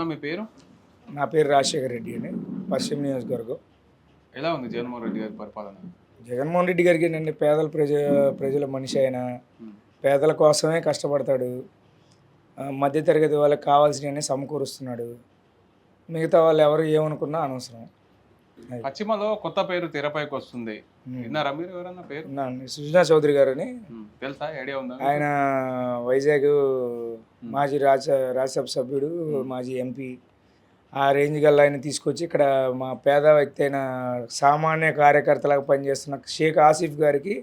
అన్న మీ పేరు? నా పేరు రాజశేఖర రెడ్డి అని పశ్చిమ నియోజకవర్గం. ఎలా ఉంది జగన్మోహన్ రెడ్డి గారి పరిపాలన? జగన్మోహన్ రెడ్డి గారికి ఏంటంటే పేదల ప్రజ ప్రజల మనిషి ఆయన. పేదల కోసమే కష్టపడతాడు. మధ్యతరగతి వాళ్ళకి కావాల్సినవన్నీ సమకూరుస్తున్నాడు. మిగతా వాళ్ళు ఎవరు ఏమనుకున్నా అనవసరం. పశ్చిమలో కొత్త పేరు తెరపైకి వస్తుంది. విన్నారా మీరు ఎవరన్నా పేరు? సుజనా చౌదరి గారు అని తెలుసా? ఐడియా ఉందా ఆయన వైజాగ్ మాజీ రాజ్య రాజ్యసభ సభ్యుడు మాజీ ఎంపీ ఆ రేంజ్ గల్లా ఆయన తీసుకొచ్చి ఇక్కడ మా పేద వ్యక్తి అయిన సామాన్య కార్యకర్తలాగా పనిచేస్తున్న షేక్ ఆసిఫ్ గారికి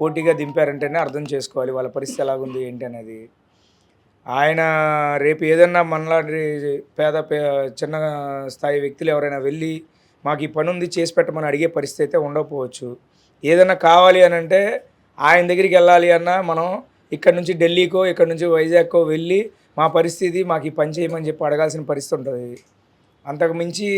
పోటీగా దింపారంటేనే అర్థం చేసుకోవాలి వాళ్ళ పరిస్థితి ఎలాగుంది ఏంటి అనేది. ఆయన రేపు ఏదన్నా మనలాంటి పేద చిన్న స్థాయి వ్యక్తులు ఎవరైనా వెళ్ళి మాకు ఈ పని ఉంది చేసి పెట్టమని అడిగే పరిస్థితి అయితే ఉండకపోవచ్చు. ఏదన్నా కావాలి అని అంటే ఆయన దగ్గరికి వెళ్ళాలి అన్నా మనం ఇక్కడ నుంచి ఢిల్లీకో ఇక్కడ నుంచి వైజాగ్కో వెళ్ళి మా పరిస్థితి మాకు ఈ పని చేయమని చెప్పి అడగాల్సిన పరిస్థితి ఉంటుంది. అంతకు మించి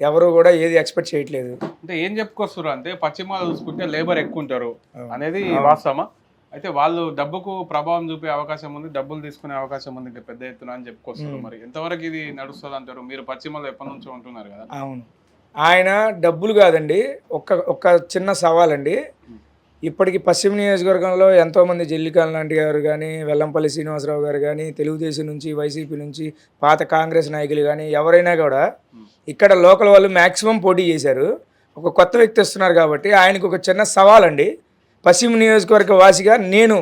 ఎవరు కూడా ఏది ఎక్స్పెక్ట్ చేయట్లేదు. అంటే ఏం చెప్పుకొస్తారు అంటే పశ్చిమాలు చూసుకుంటే లేబర్ ఎక్కువ ఉంటారు. అనేది వాస్తవమా? అయితే వాళ్ళు డబ్బుకు ప్రభావం చూపే అవకాశం ఉంది డబ్బులు తీసుకునే అవకాశం ఉంది ఇంకా పెద్ద ఎత్తున అని చెప్పుకొస్తారు మరి. ఎంతవరకు ఇది నడుస్తుంది అంటారు? మీరు పశ్చిమలో ఎప్పటి నుంచో ఉంటున్నారు కదా? అవును. ఆయన డబ్బులు కాదండి ఒక్క ఒక్క చిన్న సవాల్ అండి ఇప్పటికి పశ్చిమ నియోజకవర్గంలో ఎంతోమంది జల్లికాన్ లాంటి గారు కానీ వెల్లంపల్లి శ్రీనివాసరావు గారు కానీ తెలుగుదేశం నుంచి వైసీపీ నుంచి పాత కాంగ్రెస్ నాయకులు కానీ ఎవరైనా కూడా ఇక్కడ లోకల్ వాళ్ళు మ్యాక్సిమం పోటీ చేశారు. ఒక కొత్త వ్యక్తి వస్తున్నారు కాబట్టి ఆయనకు ఒక చిన్న సవాల్ అండి పశ్చిమ నియోజకవర్గ వాసిగా నేను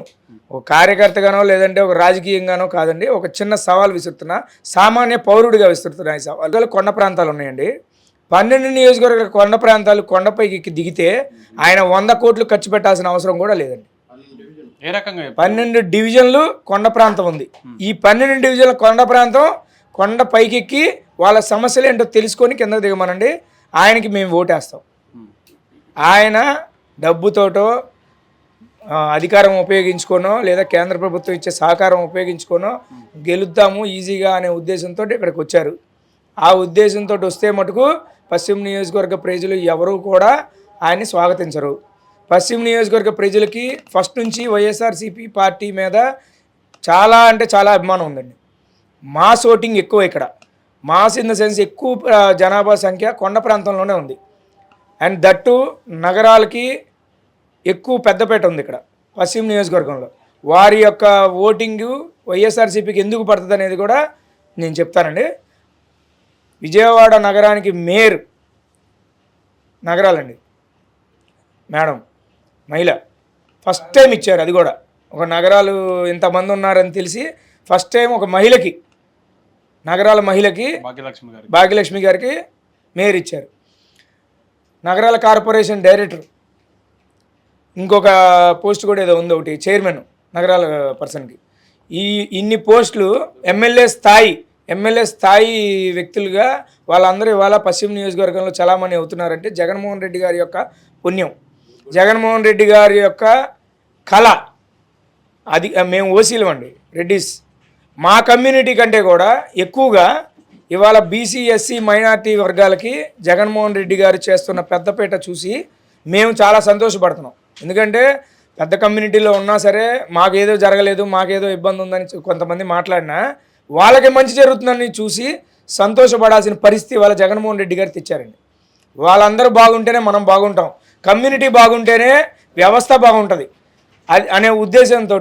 ఒక కార్యకర్తగానో లేదంటే ఒక రాజకీయంగానో కాదండి ఒక చిన్న సవాల్ విసురుతున్నా సామాన్య పౌరుడిగా విసురుతున్నా ఈ సవాల్. కొండ ప్రాంతాలు ఉన్నాయండి. పన్నెండు నియోజకవర్గ కొండ ప్రాంతాలు కొండపైకి దిగితే ఆయన వంద కోట్లు ఖర్చు పెట్టాల్సిన అవసరం కూడా లేదండి. ఏ రకంగా? పన్నెండు డివిజన్లు కొండ ప్రాంతం ఉంది. ఈ పన్నెండు డివిజన్ల కొండ ప్రాంతం కొండ పైకెక్కి వాళ్ళ సమస్యలు ఏంటో తెలుసుకొని కింద దిగమనండి. ఆయనకి మేము ఓటేస్తాం. ఆయన డబ్బుతోటో అధికారం ఉపయోగించుకోనో లేదా కేంద్ర ప్రభుత్వం ఇచ్చే సహకారం ఉపయోగించుకోనో గెలుద్దాము ఈజీగా అనే ఉద్దేశంతో ఇక్కడికి వచ్చారు. ఆ ఉద్దేశంతో వస్తే మటుకు పశ్చిమ నియోజకవర్గ ప్రజలు ఎవరూ కూడా ఆయన్ని స్వాగతించరు. పశ్చిమ నియోజకవర్గ ప్రజలకి ఫస్ట్ నుంచి వైఎస్ఆర్సీపీ పార్టీ మీద చాలా అంటే చాలా అభిమానం ఉందండి. మాస్ ఓటింగ్ ఎక్కువ ఇక్కడ. మాస్ ఇన్ ద సెన్స్ ఎక్కువ జనాభా సంఖ్య కొండ ప్రాంతంలోనే ఉంది. అండ్ దట్టు నగరాలకి ఎక్కువ పెద్దపేట ఉంది ఇక్కడ పశ్చిమ నియోజకవర్గంలో. వారి యొక్క ఓటింగు వైఎస్ఆర్సీపీకి ఎందుకు పడుతుంది అనేది కూడా నేను చెప్తానండి. విజయవాడ నగరానికి మేయర్ నగరాలండి. మేడం మహిళ ఫస్ట్ టైం ఇచ్చారు అది కూడా. ఒక నగరాలు ఇంతమంది ఉన్నారని తెలిసి ఫస్ట్ టైం ఒక మహిళకి నగరాల మహిళకి భాగ్యలక్ష్మి గారికి. భాగ్యలక్ష్మి గారికి మేయర్ ఇచ్చారు. నగరాల కార్పొరేషన్ డైరెక్టర్ ఇంకొక పోస్ట్ కూడా ఏదో ఉంది ఒకటి చైర్మన్ నగరాల పర్సన్కి. ఈ ఇన్ని పోస్టులు ఎమ్మెల్యే స్థాయి ఎమ్మెల్యే స్థాయి వ్యక్తులుగా వాళ్ళందరూ ఇవాళ పశ్చిమ నియోజకవర్గంలో చలామణి అవుతున్నారంటే జగన్మోహన్ రెడ్డి గారి యొక్క పుణ్యం. జగన్మోహన్ రెడ్డి గారి యొక్క కళ అది మేము ఓసీలం అండి రెడ్డిస్. మా కమ్యూనిటీ కంటే కూడా ఎక్కువగా ఇవాళ బీసీ ఎస్సీ మైనార్టీ వర్గాలకి జగన్మోహన్ రెడ్డి గారు చేస్తున్న పెద్దపేట చూసి మేము చాలా సంతోషపడుతున్నాం. ఎందుకంటే పెద్ద కమ్యూనిటీలో ఉన్నా సరే మాకేదో జరగలేదు మాకేదో ఇబ్బంది ఉందని కొంతమంది మాట్లాడినా వాళ్ళకి మంచి జరుగుతుందని చూసి సంతోషపడాల్సిన పరిస్థితి వాళ్ళ జగన్మోహన్ రెడ్డి గారు తెచ్చారండి. వాళ్ళందరూ బాగుంటేనే మనం బాగుంటాం. కమ్యూనిటీ బాగుంటేనే వ్యవస్థ బాగుంటుంది. అది అనే ఉద్దేశంతో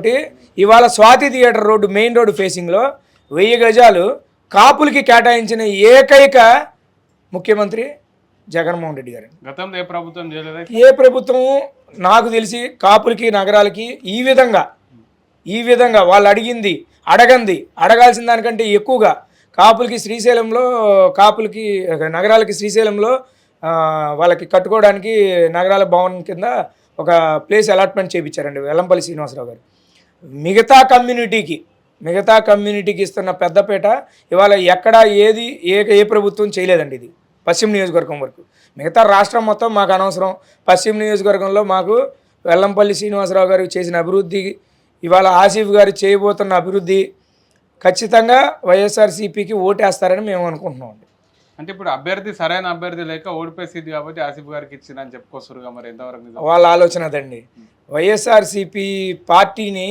ఇవాళ Swathi theatre road main road ఫేసింగ్లో వెయ్యి గజాలు కాపులకి కేటాయించిన ఏకైక ముఖ్యమంత్రి జగన్మోహన్ రెడ్డి గారు. గతంలో ఏ ప్రభుత్వం ఏ ప్రభుత్వం నాకు తెలిసి కాపులకి నగరాలకి ఈ విధంగా ఈ విధంగా వాళ్ళు అడిగింది అడగంది అడగాల్సిన దానికంటే ఎక్కువగా కాపులకి శ్రీశైలంలో కాపులకి నగరాలకి శ్రీశైలంలో వాళ్ళకి కట్టుకోవడానికి నగరాల భవన్ కింద ఒక ప్లేస్ అలాట్మెంట్ చేయించారండి వెల్లంపల్లి శ్రీనివాసరావు గారు. మిగతా కమ్యూనిటీకి మిగతా కమ్యూనిటీకి ఇస్తున్న పెద్దపేట ఇవాళ ఎక్కడ ఏది ఏ ఏ ప్రభుత్వం చేయలేదండి ఇది. పశ్చిమ నియోజకవర్గం వరకు. మిగతా రాష్ట్రం మొత్తం మాకు అనవసరం. పశ్చిమ నియోజకవర్గంలో మాకు వెల్లంపల్లి శ్రీనివాసరావు గారు చేసిన అభివృద్ధి ఇవాళ ఆసిఫ్ గారు చేయబోతున్న అభివృద్ధి ఖచ్చితంగా వైఎస్ఆర్సీపీకి ఓటేస్తారని మేము అనుకుంటున్నాం అండి. అంటే ఇప్పుడు అభ్యర్థి సరైన అభ్యర్థి లేక ఓడిపోయింది కాబట్టి ఆసిఫ్ గారికి ఇచ్చిందని చెప్పుకొస్తారు మరి ఎంతవరకు వాళ్ళ ఆలోచన అదండి. వైఎస్ఆర్సీపీ పార్టీని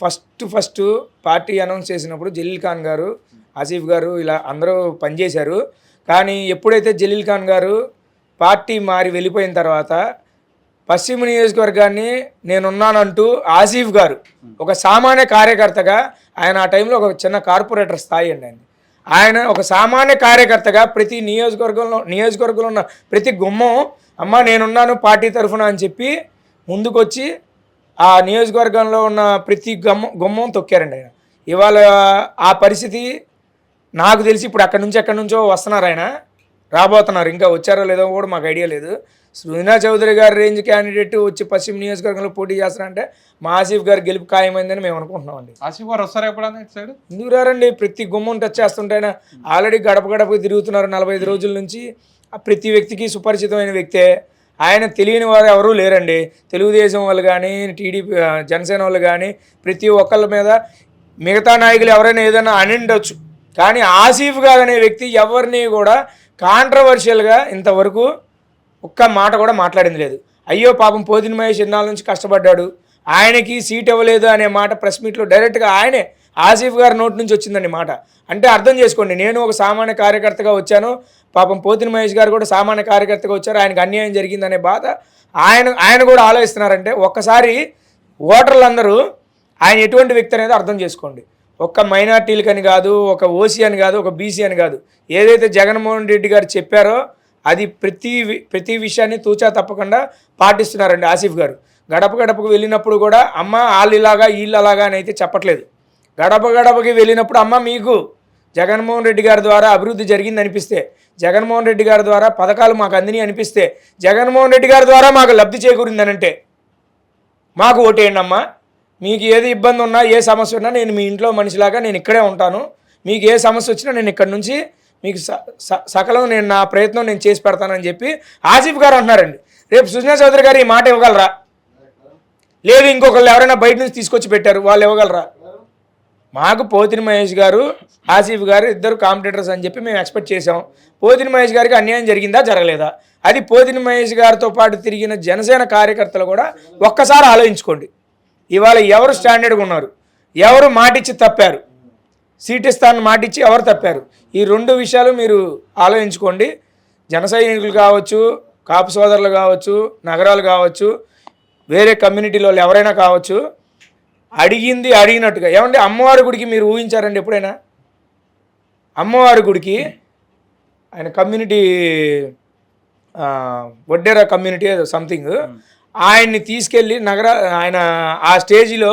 ఫస్ట్ ఫస్ట్ పార్టీ అనౌన్స్ చేసినప్పుడు జలీల్ ఖాన్ గారు ఆసిఫ్ గారు ఇలా అందరూ పనిచేశారు. కానీ ఎప్పుడైతే జలీల్ ఖాన్ గారు పార్టీ మారి వెళ్ళిపోయిన తర్వాత పశ్చిమ నియోజకవర్గాన్ని నేనున్నానంటూ ఆసిఫ్ గారు ఒక సామాన్య కార్యకర్తగా ఆయన ఆ టైంలో ఒక చిన్న కార్పొరేటర్ స్థాయి అండి ఆయన. ఆయన ఒక సామాన్య కార్యకర్తగా ప్రతి నియోజకవర్గంలో నియోజకవర్గంలో ఉన్న ప్రతి గుమ్మం అమ్మ నేనున్నాను పార్టీ తరఫున అని చెప్పి ముందుకొచ్చి ఆ నియోజకవర్గంలో ఉన్న ప్రతి గమ్మ గుమ్మం తొక్కారండి ఆయన. ఇవాళ ఆ పరిస్థితి నాకు తెలిసి ఇప్పుడు అక్కడి నుంచి ఎక్కడి నుంచో వస్తున్నారు ఆయన. రాబోతున్నారు. ఇంకా వచ్చారో లేదో కూడా మాకు ఐడియా లేదు. సునీనా చౌదరి గారి రేంజ్ క్యాండిడేట్ వచ్చి పశ్చిమ నియోజకవర్గంలో పోటీ చేస్తారంటే మా ఆసిఫ్ గారు గెలుపు ఖాయమైందని మేము అనుకుంటున్నామండి ఆసిఫ్ గారు వస్తారా ఎప్పుడన్నా సైడ్? ఎందుకు రారండి? ప్రతి గుమ్మం టచ్ చేస్తుంటేనే ఆల్రెడీ గడప గడప తిరుగుతున్నారు నలభై ఐదు రోజుల నుంచి. ఆ ప్రతి వ్యక్తికి సుపరిచితమైన వ్యక్తే. ఆయన తెలియని వారు ఎవరూ లేరండి. తెలుగుదేశం వాళ్ళు కానీ టీడీపీ జనసేన వాళ్ళు కానీ ప్రతి ఒక్కళ్ళ మీద మిగతా నాయకులు ఎవరైనా ఏదైనా అనిండొచ్చు. కానీ ఆసిఫ్ గారు అనే వ్యక్తి ఎవరిని కూడా కాంట్రవర్షియల్గా ఇంతవరకు ఒక్క మాట కూడా మాట్లాడింది లేదు. అయ్యో పాపం పోతిన మహేష్ ఎన్నాళ్ళ నుంచి కష్టపడ్డాడు. ఆయనకి సీట్ ఇవ్వలేదు అనే మాట ప్రెస్ మీట్లో డైరెక్ట్గా ఆయనే ఆసిఫ్ గారి నోటి నుంచి వచ్చిందండి మాట. అంటే అర్థం చేసుకోండి నేను ఒక సామాన్య కార్యకర్తగా వచ్చాను. పాపం పోతిన మహేష్ గారు కూడా సామాన్య కార్యకర్తగా వచ్చారు. ఆయనకు అన్యాయం జరిగిందనే బాధ ఆయన ఆయన కూడా ఆలోచిస్తున్నారంటే ఒక్కసారి ఓటర్లందరూ ఆయన ఎటువంటి వ్యక్తి అనేది అర్థం చేసుకోండి. ఒక్క మైనార్టీలకని కాదు ఒక ఓసీ అని కాదు ఒక బీసీ అని కాదు. ఏదైతే జగన్మోహన్ రెడ్డి గారు చెప్పారో అది ప్రతి వి- ప్రతి విషయాన్ని తూచా తప్పకుండా పాటిస్తున్నారండి ఆసిఫ్ గారు. గడప గడపకు వెళ్ళినప్పుడు కూడా అమ్మ వాళ్ళు ఇలాగా వీళ్ళు అలాగా అని అయితే చెప్పట్లేదు. గడప గడపకి వెళ్ళినప్పుడు అమ్మ మీకు జగన్మోహన్ రెడ్డి గారి ద్వారా అభివృద్ధి జరిగింది అనిపిస్తే జగన్మోహన్ రెడ్డి గారి ద్వారా పథకాలు మాకు అందినాయి అనిపిస్తే జగన్మోహన్ రెడ్డి గారి ద్వారా మాకు లబ్ధి చేకూరిందనంటే మాకు ఓటేయండి అమ్మా. మీకు ఏది ఇబ్బంది ఉన్నా ఏ సమస్య ఉన్నా నేను మీ ఇంట్లో మనిషిలాగా నేను ఇక్కడే ఉంటాను. మీకు ఏ సమస్య వచ్చినా నేను ఇక్కడ నుంచి మీకు స- సకలం నేను నా ప్రయత్నం నేను చేసి పెడతానని చెప్పి ఆసిఫ్ గారు అంటున్నారండి. రేపు సుజనా చౌదరి గారు ఈ మాట ఇవ్వగలరా? లేదు ఇంకొకళ్ళు ఎవరైనా బయట నుంచి తీసుకొచ్చి పెట్టారు వాళ్ళు ఇవ్వగలరా? మాకు పోతిని మహేష్ గారు ఆసిఫ్ గారు ఇద్దరు కాంపిటేటర్స్ అని చెప్పి మేము ఎక్స్పెక్ట్ చేసాం పోతిని మహేష్ గారికి అన్యాయం జరిగిందా జరగలేదా? అది పోతిని మహేష్ గారితో పాటు తిరిగిన జనసేన కార్యకర్తలు కూడా ఒక్కసారి ఆలోచించుకోండి. ఇవాళ ఎవరు స్టాండర్డ్గా ఉన్నారు? ఎవరు మాటిచ్చి తప్పారు? సీట్ ఇస్తానని మాటిచ్చి ఎవరు తప్పారు? ఈ రెండు విషయాలు మీరు ఆలోచించుకోండి. జన సైనికులు కావచ్చు కాపు సోదరులు కావచ్చు నగరాలు కావచ్చు వేరే కమ్యూనిటీలో వాళ్ళు ఎవరైనా కావచ్చు అడిగింది అడిగినట్టుగా. ఏమంటే అమ్మవారి గుడికి మీరు ఊహించారండి ఎప్పుడైనా? అమ్మవారి గుడికి ఆయన community Vaddera community something. Hmm. ఆయన్ని తీసుకెళ్ళి నగర ఆయన ఆ స్టేజిలో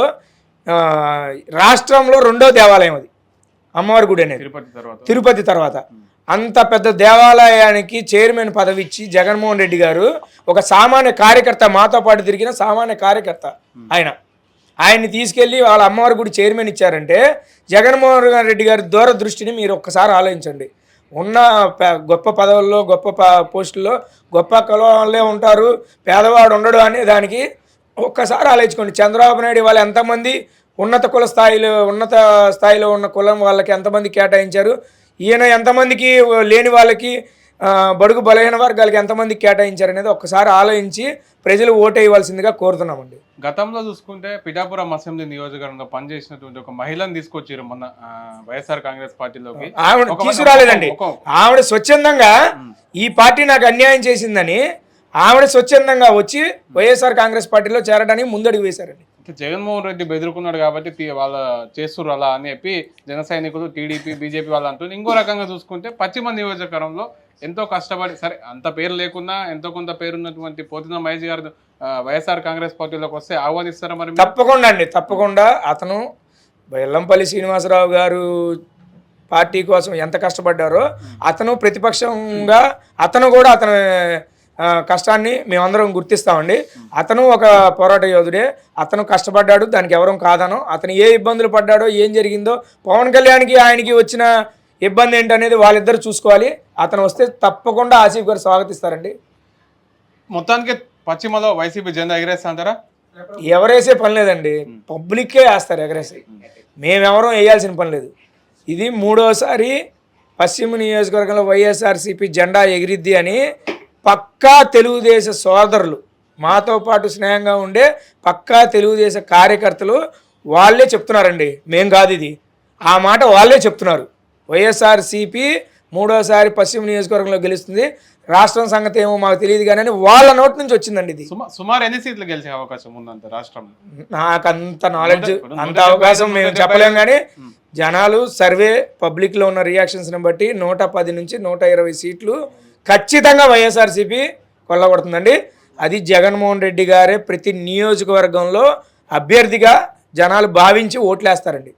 రాష్ట్రంలో రెండో దేవాలయం అది. అమ్మవారి గుడి అనేది. తిరుపతి తర్వాత. తిరుపతి తర్వాత. అంత పెద్ద దేవాలయానికి చైర్మన్ పదవి ఇచ్చి జగన్మోహన్ రెడ్డి గారు ఒక సామాన్య కార్యకర్త మాతో పాటు తిరిగిన సామాన్య కార్యకర్త ఆయన. ఆయన్ని తీసుకెళ్ళి వాళ్ళ అమ్మవారి గుడి చైర్మన్ ఇచ్చారంటే జగన్మోహన్ రెడ్డి గారి దూరదృష్టిని మీరు ఒక్కసారి ఆలోచించండి. ఉన్న గొప్ప పదవుల్లో గొప్ప పోస్టుల్లో గొప్ప కులంలో ఉంటారు. పేదవాడు ఉండడు అనే దానికి ఒక్కసారి ఆలోచించుకోండి. చంద్రబాబు నాయుడు వాళ్ళు ఎంతమంది ఉన్నత కుల స్థాయిలో ఉన్నత స్థాయిలో ఉన్న కులం వాళ్ళకి ఎంతమంది కేటాయించారు? ఈయన ఎంతమందికి లేని వాళ్ళకి బడుగు బలహీన వర్గాలకి ఎంతమంది కేటాయించారు అనేది ఒక్కసారి ఆలోచించి ప్రజలు ఓటేయవలసిందిగా కోరుతున్నామండి. గతంలో చూసుకుంటే పిఠాపురం అసెంబ్లీ నియోజకవర్గంలో పనిచేసినటువంటి ఒక మహిళను తీసుకొచ్చారు మొన్న వైఎస్ఆర్ కాంగ్రెస్ పార్టీలోకి. ఆవిడ తీసుకురాలేదండి ఆవిడ స్వచ్ఛందంగా ఈ పార్టీ నాకు అన్యాయం చేసిందని ఆవిడ స్వచ్ఛందంగా వచ్చి వైఎస్ఆర్ కాంగ్రెస్ పార్టీలో చేరడానికి ముందడుగు వేశారండి. జగన్మోహన్ రెడ్డి బెదురుకున్నాడు కాబట్టి తీ- వాళ్ళ చేస్తుర్రు అలా అని చెప్పి జన సైనికులు టీడీపీ బీజేపీ వాళ్ళు అంటున్నారు ఇంకో రకంగా చూసుకుంటే పశ్చిమ నియోజకవర్గంలో ఎంతో కష్టపడి సరే అంత పేరు లేకున్నా ఎంతో కొంత పేరున్నటువంటి పోతిన మహేష్ గారు వైఎస్ఆర్ కాంగ్రెస్ పార్టీలోకి వస్తే ఆహ్వానిస్తారా మరి తప్పకుండా అండి తప్పకుండా. అతను వెల్లంపల్లి శ్రీనివాసరావు గారు పార్టీ కోసం ఎంత కష్టపడ్డారో అతను ప్రతిపక్షంగా అతను కూడా అతని కష్టాన్ని మేమందరం గుర్తిస్తామండి. అతను ఒక పోరాట యోధుడే. అతను కష్టపడ్డాడు దానికి ఎవరూ కాదనో. అతను ఏ ఇబ్బందులు పడ్డాడో ఏం జరిగిందో పవన్ కళ్యాణ్కి ఆయనకి వచ్చిన ఇబ్బంది ఏంటనేది వాళ్ళిద్దరు చూసుకోవాలి. అతను వస్తే తప్పకుండా ఆసిఫ్ గారు స్వాగతిస్తారండి. మొత్తానికి పశ్చిమలో వైసీపీ జెండా ఎగరేస్తా అంటారా? ఎవరేసే పని లేదండి. పబ్లిక్కే వేస్తారు ఎగరేసి. మేమెవరం వేయాల్సిన పని లేదు. ఇది మూడోసారి పశ్చిమ నియోజకవర్గంలో వైఎస్ఆర్సీపీ జెండా ఎగిరిద్ది అని పక్కా తెలుగుదేశ సోదరులు మాతో పాటు స్నేహంగా ఉండే పక్కా తెలుగుదేశ కార్యకర్తలు వాళ్ళే చెప్తున్నారండి. మేం కాదు ఇది. ఆ మాట వాళ్ళే చెప్తున్నారు. వైఎస్ఆర్సీపీ మూడోసారి పశ్చిమ నియోజకవర్గంలో గెలుస్తుంది. రాష్ట్రం సంగతి ఏమో మాకు తెలియదు కానీ వాళ్ళ నోటి నుంచి వచ్చిందండి ఇది. సుమా- సుమారు ఎన్ని సీట్లు గెలిచే అవకాశం ఉందంత రాష్ట్రంలో? నాకు అంత నాలెడ్జ్ అంత అవకాశం మేము ఐదు, చెప్పలేం కానీ. జనాలు సర్వే పబ్లిక్లో ఉన్న రియాక్షన్స్ని బట్టి నూట పది నుంచి నూట ఇరవై సీట్లు ఖచ్చితంగా వైఎస్ఆర్సీపీ కొల్లగొడుతుందండి. అది జగన్మోహన్ రెడ్డి గారే ప్రతి నియోజకవర్గంలో అభ్యర్థిగా జనాలు భావించి ఓట్లేస్తారండి.